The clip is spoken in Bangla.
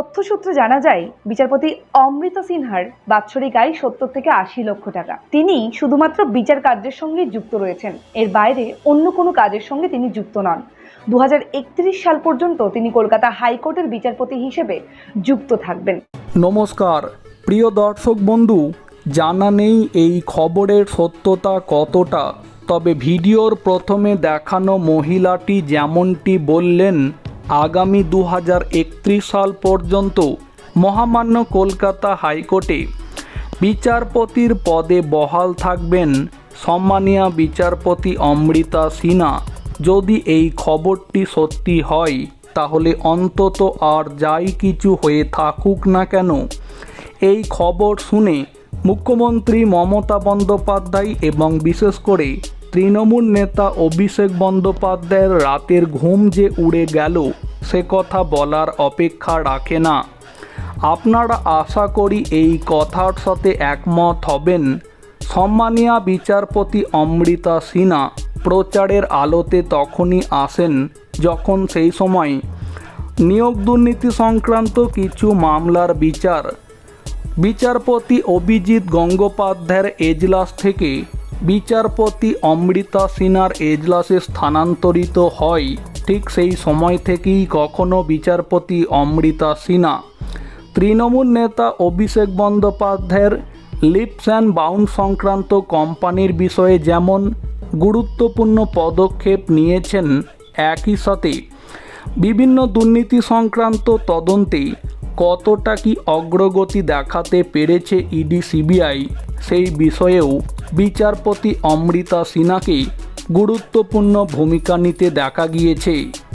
তথ্যসূত্রে জানা যায়, বিচারপতি অমৃত সিনহার বাৎসরিক আয় সত্তর থেকে আশি লক্ষ টাকা। তিনি শুধুমাত্র বিচার কার্যের সঙ্গে যুক্ত রয়েছেন। এর বাইরে অন্য কোনো কাজের সঙ্গে তিনি যুক্ত নন। দু হাজার একত্রিশ সাল পর্যন্ত তিনি কলকাতা হাইকোর্টের বিচারপতি হিসেবে যুক্ত থাকবেন। নমস্কার। প্রিয় দর্শক বন্ধু, জানা নেই এই খবরের সত্যতা কতটা, তবে ভিডিওর প্রথমে দেখানো মহিলাটি যেমনটি বললেন আগামী দু হাজার একত্রিশ সাল পর্যন্ত মহামান্য কলকাতা হাইকোর্টে বিচারপতির পদে বহাল থাকবেন সম্মানীয় বিচারপতি অমৃতা সিনহা। যদি এই খবরটি সত্যি হয়, তাহলে অন্তত আর যাই কিছু হয়ে থাকুক না কেন, এই খবর শুনে মুখ্যমন্ত্রী মমতা বন্দ্যোপাধ্যায় এবং বিশেষ করে তৃণমূল নেতা অভিষেক বন্দ্যোপাধ্যায়ের রাতের ঘুম যে উড়ে গেল, সে কথা বলার অপেক্ষা রাখে না। আপনারা আশা করি এই কথার সাথে একমত হবেন। সম্মানীয় বিচারপতি অমৃতা সিনহা প্রচারের আলোতে তখনই আসেন, যখন সেই সময় নিয়োগ দুর্নীতি সংক্রান্ত কিছু মামলার বিচার। বিচারপতি অভিজিৎ গঙ্গোপাধ্যায়ের এজলাস থেকে বিচারপতি অমৃতা সিনহার এজলাসে স্থানান্তরিত হয়। ঠিক সেই সময় থেকেই কখনো বিচারপতি অমৃতা সিনহা, তৃণমূল নেতা অভিষেক বন্দ্যোপাধ্যায়ের লিপস অ্যান্ড বাউন্ড সংক্রান্ত কোম্পানির বিষয়ে যেমন গুরুত্বপূর্ণ পদক্ষেপ নিয়েছেন, একই সাথে বিভিন্ন দুর্নীতি সংক্রান্ত তদন্তে কতটা কি অগ্রগতি দেখাতে পেরেছে ইডি, সিবিআই সেই বিষয়েও বিচারপতি অমৃতা সিনহাকে গুরুত্বপূর্ণ ভূমিকা নিতে দেখা গিয়েছে।